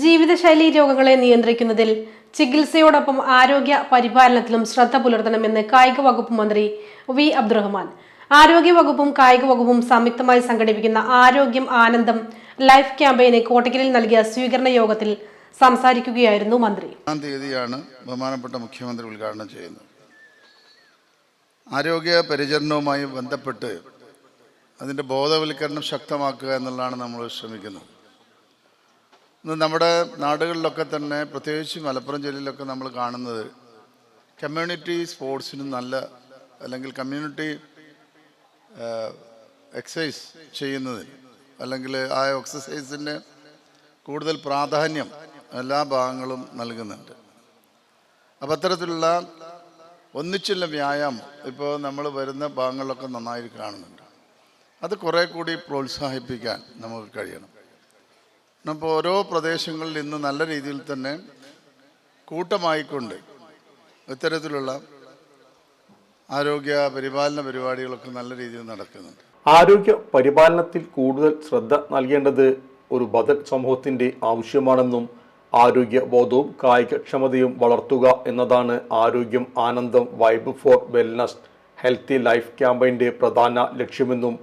ജീവിതശൈലി രോഗങ്ങളെ നിയന്ത്രിക്കുന്നതിൽ ചികിത്സയോടൊപ്പം ആരോഗ്യ പരിപാലനത്തിലും ശ്രദ്ധ പുലർത്തണമെന്ന് കായിക വകുപ്പ് മന്ത്രി വി അബ്ദുറഹ്മാൻ. ആരോഗ്യ വകുപ്പും കായിക വകുപ്പും സംയുക്തമായി സംഘടിപ്പിക്കുന്ന ആരോഗ്യം ആനന്ദം ലൈഫ് ക്യാമ്പയിന് കോട്ടക്കലിൽ നൽകിയ സ്വീകരണ യോഗത്തിൽ സംസാരിക്കുകയായിരുന്നു മന്ത്രി. തീയതിയാണ് ബഹുമാനപ്പെട്ട മുഖ്യമന്ത്രി ഉദ്ഘാടനം ചെയ്യുന്നത്. ആരോഗ്യ പരിചരണവുമായി ബന്ധപ്പെട്ട് അതിന്റെ ബോധവൽക്കരണം ശക്തമാക്കുക എന്നുള്ളതാണ് നമ്മൾ ശ്രമിക്കുന്നത്. ഇന്ന് നമ്മുടെ നാടുകളിലൊക്കെ തന്നെ പ്രത്യേകിച്ച് മലപ്പുറം ജില്ലയിലൊക്കെ നമ്മൾ കാണുന്നത് കമ്മ്യൂണിറ്റി സ്പോർട്സിന് നല്ല അല്ലെങ്കിൽ കമ്മ്യൂണിറ്റി എക്സസൈസ് ചെയ്യുന്നതിന് അല്ലെങ്കിൽ ആ എക്സസൈസിന് കൂടുതൽ പ്രാധാന്യം എല്ലാ ഭാഗങ്ങളും നൽകുന്നുണ്ട്. അപ്പം അത്തരത്തിലുള്ള ഒന്നിച്ചുള്ള വ്യായാമം ഇപ്പോൾ നമ്മൾ വരുന്ന ഭാഗങ്ങളിലൊക്കെ നന്നായി കാണുന്നുണ്ട്. അത് കുറേ കൂടി പ്രോത്സാഹിപ്പിക്കാൻ നമുക്ക് കഴിയണം. അപ്പോൾ ഓരോ പ്രദേശങ്ങളിൽ ഇന്ന് നല്ല രീതിയിൽ തന്നെ കൂട്ടമായിക്കൊണ്ട് ഇത്തരത്തിലുള്ള ആരോഗ്യ പരിപാലന പരിപാടികളൊക്കെ നല്ല രീതിയിൽ നടക്കുന്നുണ്ട്. ആരോഗ്യ പരിപാലനത്തിൽ കൂടുതൽ ശ്രദ്ധ നൽകേണ്ടത് ഒരു ബദൽ സമൂഹത്തിന്റെ ആവശ്യമാണെന്നും ആരോഗ്യ ബോധവും കായികക്ഷമതയും വളർത്തുക എന്നതാണ് ആരോഗ്യം ആനന്ദം vibe for wellness healthy life ക്യാമ്പയിന്റെ പ്രധാന ലക്ഷ്യമെന്നും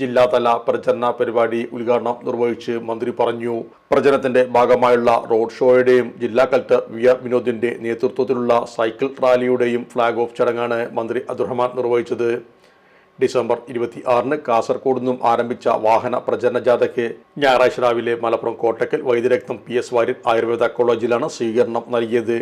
ജില്ലാതല പ്രചരണ പരിപാടി ഉദ്ഘാടനം നിർവഹിച്ച് മന്ത്രി പറഞ്ഞു. പ്രചരണത്തിന്റെ ഭാഗമായുള്ള റോഡ് ഷോയുടെയും ജില്ലാ കലക്ടർ വി ആർ വിനോദിന്റെ നേതൃത്വത്തിലുള്ള സൈക്കിൾ റാലിയുടെയും ഫ്ളാഗ് ഓഫ് ചടങ്ങാണ് മന്ത്രി അബ്ദുറഹ്മാൻ നിർവഹിച്ചത്. ഡിസംബർ ഇരുപത്തി ആറിന് കാസർഗോഡ് നിന്നും ആരംഭിച്ച വാഹന പ്രചരണ ജാഥയ്ക്ക് ഞായറാഴ്ച രാവിലെ മലപ്പുറം കോട്ടക്കൽ വൈദ്യരക്തം പി എസ് വാര്യർ ആയുർവേദ കോളേജിലാണ് സ്വീകരണം നൽകിയത്.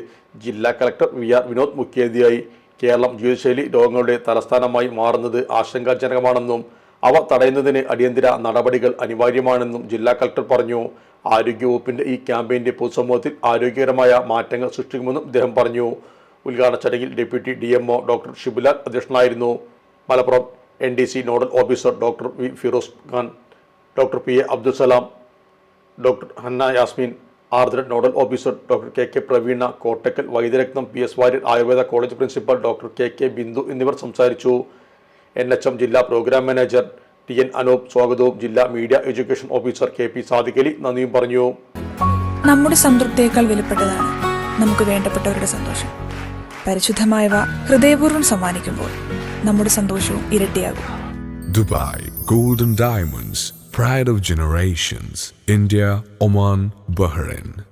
ജില്ലാ കലക്ടർ വി ആർ വിനോദ് മുഖ്യാതിഥിയായി കേരളം ജീവിതശൈലി രോഗങ്ങളുടെ തലസ്ഥാനമായി മാറുന്നത് ആശങ്കാജനകമാണെന്നും അവ തടയുന്നതിന് അടിയന്തര നടപടികൾ അനിവാര്യമാണെന്നും ജില്ലാ കളക്ടർ പറഞ്ഞു. ആരോഗ്യവകുപ്പിന്റെ ഈ ക്യാമ്പയിന്റെ പൊതുസമൂഹത്തിൽ ആരോഗ്യകരമായ മാറ്റങ്ങൾ സൃഷ്ടിക്കുമെന്നും അദ്ദേഹം പറഞ്ഞു. ഉദ്ഘാടന ചടങ്ങിൽ deputy D MO doctor Shibulal അധ്യക്ഷനായിരുന്നു. Malappuram N D C nodal officer doctor V Firoz Khan doctor P A Abdul Salam doctor Hanna Yasmin Ardra nodal officer doctor K K Praveena Kottakkal Vaidyaratnam P S Warrier Ayurveda college principal doctor K K Bindu എന്നിവർ സംസാരിച്ചു. N H M ജില്ലാ programme manager T N Anoop സ്വാഗതവും ജില്ലാ media education officer K P Sadiqali നന്ദിയും പറഞ്ഞു. നമ്മുടെ സംതൃപ്തിയേക്കാൾ വിലപ്പെട്ടതാണ് നമുക്ക് വേണ്ടപ്പെട്ടവരുടെ സന്തോഷം. പരിശുദ്ധമായവ ഹൃദയപൂർവം സമ്മാനിക്കുമ്പോൾ നമ്മുടെ സന്തോഷവും ഇരട്ടിയാകും. Dubai Golden Diamonds pride of generations India Oman Bahrain.